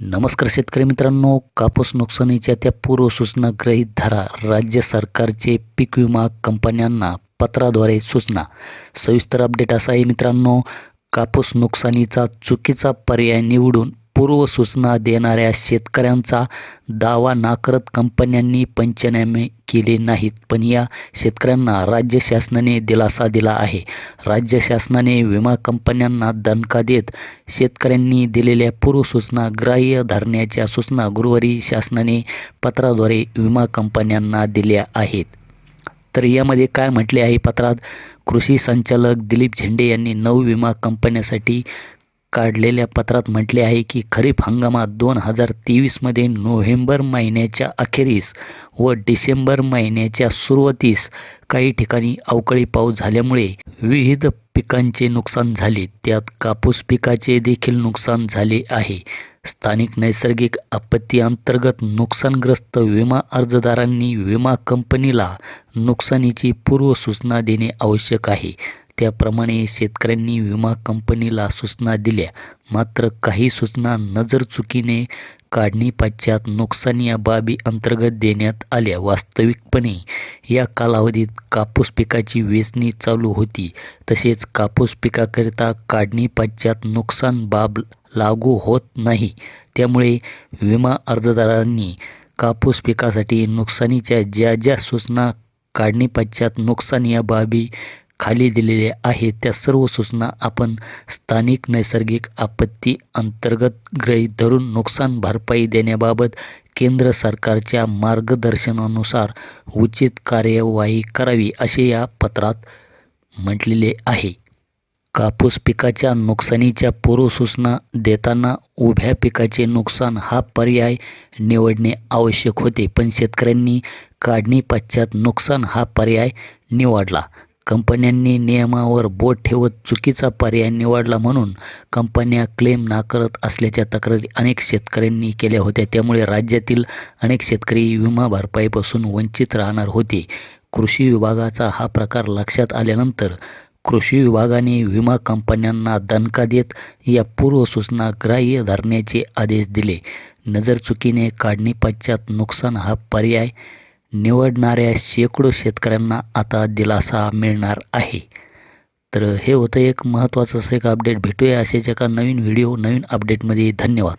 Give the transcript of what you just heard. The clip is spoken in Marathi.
नमस्कार शेतकरी मित्रांनो कापूस नुकसानीच्या त्या पूर्वसूचना ग्रहीत धरा. राज्य सरकारचे पीक विमा कंपन्यांना पत्राद्वारे सूचना. सविस्तर अपडेट असा आहे मित्रांनो कापूस नुकसानीचा चुकीचा पर्याय निवडून पूर्वसूचना देणाऱ्या शेतकऱ्यांचा दावा नाकारत कंपन्यांनी पंचनामे केले नाहीत. पण या शेतकऱ्यांना राज्य शासनाने दिलासा दिला आहे. राज्य शासनाने विमा कंपन्यांना दणका देत शेतकऱ्यांनी दिलेल्या पूर्वसूचना ग्राह्य धरण्याच्या सूचना गुरुवारी शासनाने पत्राद्वारे विमा कंपन्यांना दिल्या आहेत. तर यामध्ये काय म्हटले आहे पत्रात? कृषी संचालक दिलीप झेंडे यांनी नऊ विमा कंपन्यांसाठी काढलेल्या पत्रात म्हटले आहे की खरीप हंगामात दोन हजार तेवीसमध्ये नोव्हेंबर महिन्याच्या अखेरीस व डिसेंबर महिन्याच्या सुरुवातीस काही ठिकाणी अवकाळी पाऊस झाल्यामुळे विविध पिकांचे नुकसान झाले. त्यात कापूस पिकाचे देखील नुकसान झाले आहे. स्थानिक नैसर्गिक आपत्ती अंतर्गत नुकसानग्रस्त विमा अर्जदारांनी विमा कंपनीला नुकसानीची पूर्वसूचना देणे आवश्यक आहे. त्याप्रमाणे शेतकऱ्यांनी विमा कंपनीला सूचना दिल्या. मात्र काही सूचना नजरचुकीने काढणी पाश्चात नुकसान या बाबी अंतर्गत देण्यात आल्या. वास्तविकपणे या कालावधीत कापूस पिकाची वेचणी चालू होती. तसेच कापूस पिकाकरिता काढणी पाश्चात नुकसान बाब लागू होत नाही. त्यामुळे विमा अर्जदारांनी कापूस पिकासाठी नुकसानीच्या ज्या ज्या सूचना काढणी पश्चात नुकसान या बाबी खाली दिलेल्या आहेत त्या सर्व सूचना आपण स्थानिक नैसर्गिक आपत्ती अंतर्गत गृहीत धरून नुकसान भरपाई देण्याबाबत केंद्र सरकारच्या मार्गदर्शनानुसार उचित कार्यवाही करावी असे या पत्रात म्हटलेले आहे. कापूस पिकाच्या नुकसानीच्या पूर्वसूचना देताना उभ्या पिकाचे नुकसान हा पर्याय निवडणे आवश्यक होते पण शेतकऱ्यांनी काढणी पश्चात नुकसान हा पर्याय निवडला. कंपन्यांनी नियमावर बोट ठेवत चुकीचा पर्याय निवडला म्हणून कंपन्या क्लेम नाकारत असल्याच्या तक्रारी अनेक शेतकऱ्यांनी केल्या होत्या. त्यामुळे राज्यातील अनेक शेतकरी विमा भरपाईपासून वंचित राहणार होते. कृषी विभागाचा हा प्रकार लक्षात आल्यानंतर कृषी विभागाने विमा कंपन्यांना दणका देत या पूर्वसूचना ग्राह्य धरण्याचे आदेश दिले. नजरचुकीने काढणीपश्चात नुकसान हा पर्याय निवडणाऱ्या शेकडो शेतकऱ्यांना आता दिलासा मिळणार आहे. तर हे होतं एक महत्त्वाचं असं एक अपडेट भेटूया असेच एका नवीन व्हिडिओ नवीन अपडेटमध्ये धन्यवाद.